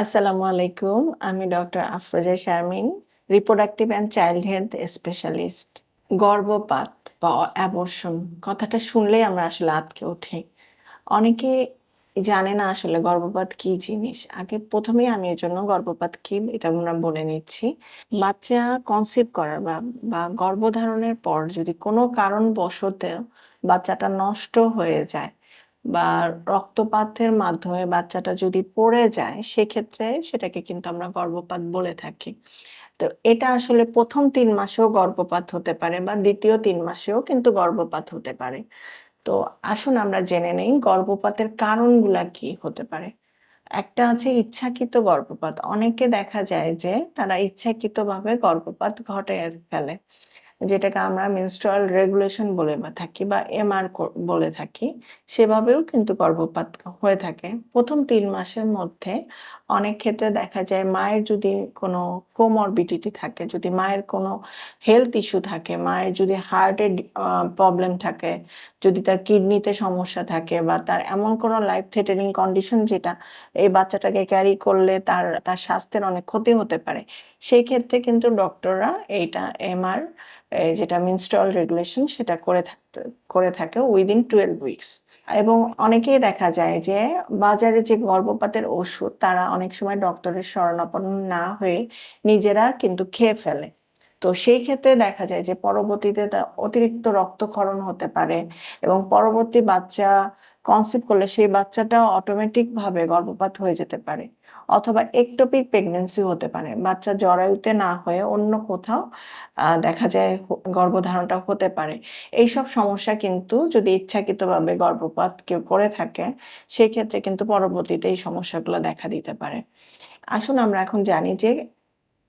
আসসালামু আলাইকুম আমি doctor Afroza Sharmin reproductive and child health specialist গর্ভপাত বা অ্যাবর্শন কথাটা শুনলেই আমরা আসলে আতকে উঠি। অনেকে জানে না আসলে গর্ভপাত কি জিনিস। আগে প্রথমেই আমি এর জন্য গর্ভপাত কি, এটা আমরা বলে নিচ্ছি। বাচ্চা কনসিভ করার বা বা গর্ভধারণের পর যদি কোনো কারণবশত বাচ্চাটা নষ্ট হয়ে যায় বা রক্তপাতের মাধ্যমে বাচ্চাটা যদি পড়ে যায়, সেক্ষেত্রে সেটাকে কিন্তু আমরা গর্ভপাত বলে থাকি। তো এটা আসলে প্রথম তিন মাসেও গর্ভপাত হতে পারে বা দ্বিতীয় তিন মাসেও কিন্তু গর্ভপাত হতে পারে। তো আসুন আমরা জেনে নেই গর্ভপাতের কারণগুলা কি হতে পারে। একটা আছে ইচ্ছাকৃত গর্ভপাত। অনেকে দেখা যায় যে তারা ইচ্ছাকৃতভাবে গর্ভপাত ঘটে ফেলে। যেটাকে আমরা মিনস্ট্রাল রেগুলেশন বলে থাকি বা এমআর বলে থাকি, সেভাবেও কিন্তু গর্ভপাত হয়ে থাকে। প্রথম তিন মাসের মধ্যে অনেক ক্ষেত্রে দেখা যায় মায়ের যদি কোনো কোমরবিডিটি থাকে, যদি মায়ের কোনো হেলথ ইস্যু থাকে, মায়ের যদি হার্টের প্রবলেম থাকে, যদি তার কিডনিতে সমস্যা থাকে বা তার এমন কোনো লাইফ থ্রেটেনিং কন্ডিশন যেটা এই বাচ্চাটাকে ক্যারি করলে তার তার স্বাস্থ্যের অনেক ক্ষতি হতে পারে, সেই ক্ষেত্রে কিন্তু ডক্টররা এইটা এমআর যেটা মিনস্ট্রল রেগুলেশন সেটা করে থাকতে করে থাকে উইদিন টুয়েলভ উইকস এবং অনেকেই দেখা যায় যে বাজারে যে গর্ভপাতের ওষুধ, তারা অনেক সময় ডক্টরের শরণাপন্ন না হয়ে নিজেরা কিন্তু খেয়ে ফেলে। তো সেই ক্ষেত্রে দেখা যায় যে পরবর্তীতে তার অতিরিক্ত রক্তক্ষরণ হতে পারে এবং পরবর্তী বাচ্চা কনসিভ করলে সেই বাচ্চাটা অটোমেটিক ভাবে গর্ভপাত হয়ে যেতে পারে। অথবা একটোপিক প্রেগনেন্সি হতে পারে। বাচ্চা জরায়ুতে না হয়ে অন্য কোথাও দেখা যায় গর্ভধারণটা হতে পারে। এইসব সমস্যা কিন্তু যদি ইচ্ছাকৃতভাবে গর্ভপাত কেউ করে থাকে সেই ক্ষেত্রে কিন্তু পরবর্তীতে এই সমস্যাগুলো দেখা দিতে পারে। আসুন আমরা এখন জানি যে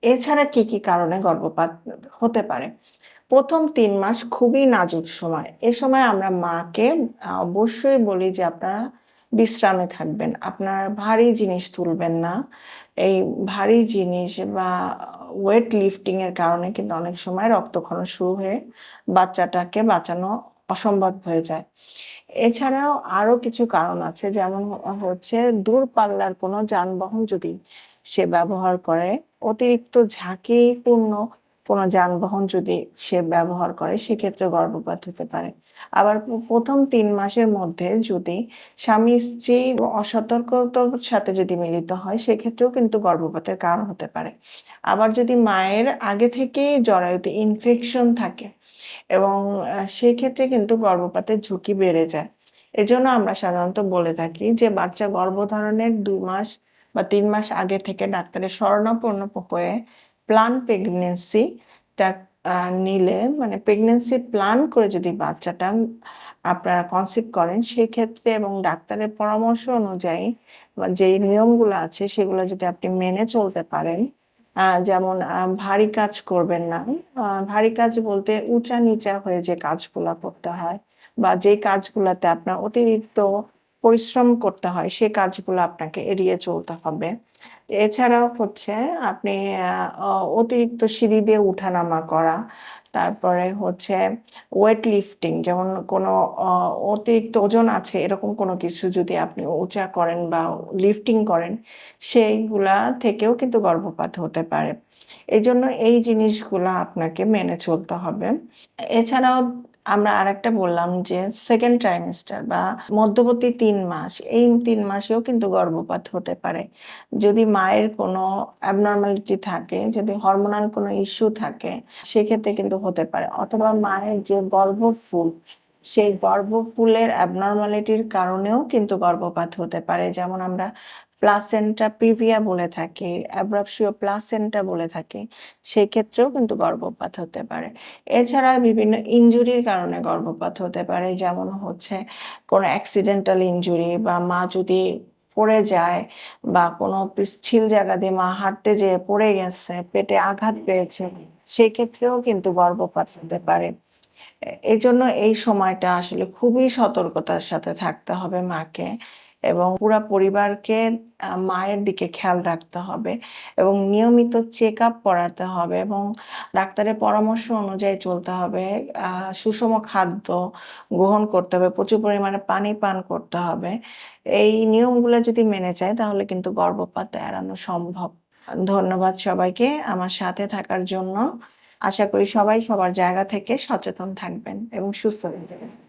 এছাড়া কি কি কারণে গর্ভপাত হতে পারে। প্রথম তিন মাস খুবই নাজুক সময়। এ সময় আমরা মাকে অবশ্যই বলি যে আপনারা বিশ্রামে থাকবেন। আপনার ভারী জিনিস তুলবেন না। এই ভারী জিনিস বা ওয়েট লিফটিং এর কারণে কিন্তু অনেক সময় রক্তক্ষরণ শুরু হয়ে বাচ্চাটাকে বাঁচানো অসম্ভব হয়ে যায়। এছাড়াও আরও কিছু কারণ আছে, যেমন হচ্ছে দূরপাল্লার কোনো যানবাহন যদি সে ব্যবহার করে, অতিরিক্ত ঝাঁকিপূর্ণ কোনো যানবাহন যদি সে ব্যবহার করে, সেক্ষেত্রে গর্ভপাত হতে পারে। আবার প্রথম তিন মাসের মধ্যে যদি স্বামী স্ত্রী অসতর্কতার সাথে যদি মিলিত হয়, সেক্ষেত্রেও কিন্তু গর্ভপাতের কারণ হতে পারে। আবার যদি মায়ের আগে থেকেই জরায়ুতে ইনফেকশন থাকে এবং সেক্ষেত্রে কিন্তু গর্ভপাতের ঝুঁকি বেড়ে যায়। এজন্য আমরা সাধারণত বলে থাকি যে, বাচ্চা গর্ভধারণের দুই মাস বা তিন মাস আগে থেকে ডাক্তারের শরণাপন্ন হয়ে প্ল্যান প্রেগনেন্সিটা নিলে মানে প্রেগনেন্সি প্ল্যান করে যদি বাচ্চাটা আপনারা কনসিভ করেন, সেক্ষেত্রে এবং ডাক্তারের পরামর্শ অনুযায়ী যে নিয়মগুলো আছে, সেগুলো যদি আপনি মেনে চলতে পারেন যেমন ভারী কাজ করবেন না ভারী কাজ বলতে উঁচা নিচা হয়ে যে কাজগুলো করতে হয় বা যে কাজগুলোতে আপনার অতিরিক্ত পরিশ্রম করতে হয়, সে কাজগুলো আপনাকে এড়িয়ে চলতে হবে। এছাড়াও হচ্ছে আপনি অতিরিক্ত সিঁড়ি দিয়ে উঠানামা করা, তারপরে হচ্ছে ওয়েট লিফটিং যেমন কোনো অতিরিক্ত ওজন আছে, এরকম কোনো কিছু যদি আপনি উঁচা করেন বা লিফটিং করেন, সেইগুলা থেকেও কিন্তু গর্ভপাত হতে পারে। এই জন্য এই জিনিসগুলা আপনাকে মেনে চলতে হবে। এছাড়াও আমরা আরেকটা বললাম যে সেকেন্ড ট্রাইমেস্টার বা মধ্যবর্তী তিন মাস, এই তিন মাসেও কিন্তু গর্ভপাত হতে পারে। যদি মায়ের কোনো অ্যাবনর্মালিটি থাকে, যদি হরমোনাল কোনো ইস্যু থাকে, সেক্ষেত্রে কিন্তু হতে পারে। অথবা মায়ের যে গর্ভফুল, সেই গর্ভফুলের অ্যাবনর্মালিটির কারণেও কিন্তু গর্ভপাত হতে পারে। যেমন আমরা প্লাসেন্টা প্রিভিয়া বলে থাকে অ্যাব্রাপসিও প্লাসেন্টা বলে থাকে, সেই ক্ষেত্রেও কিন্তু গর্ভপাত হতে পারে। এছাড়া বিভিন্ন ইঞ্জুরির কারণে গর্ভপাত হতে পারে, যেমন হচ্ছে কোনো অ্যাক্সিডেন্টাল ইঞ্জুরি বা মা যদি পড়ে যায় বা কোনো পিচ্ছিল জায়গা দিয়ে মা হাঁটতে যেয়ে পড়ে গেছে, পেটে আঘাত পেয়েছে সেক্ষেত্রেও কিন্তু গর্ভপাত হতে পারে। এই জন্য এই সময়টা আসলে খুবই সতর্কতার সাথে থাকতে হবে মাকে। এবং পুরো পরিবারকে মায়ের দিকে খেয়াল রাখতে হবে এবং নিয়মিত চেক আপ করাতে হবে এবং ডাক্তারের পরামর্শ অনুযায়ী চলতে হবে। সুষম খাদ্য গ্রহণ করতে হবে, প্রচুর পরিমাণে পানি পান করতে হবে। এই নিয়মগুলো যদি মেনে চায় তাহলে কিন্তু গর্ভপাত এড়ানো সম্ভব। ধন্যবাদ সবাইকে আমার সাথে থাকার জন্য। আশা করি সবাই সবার জায়গা থেকে সচেতন থাকবেন এবং সুস্থ থাকবেন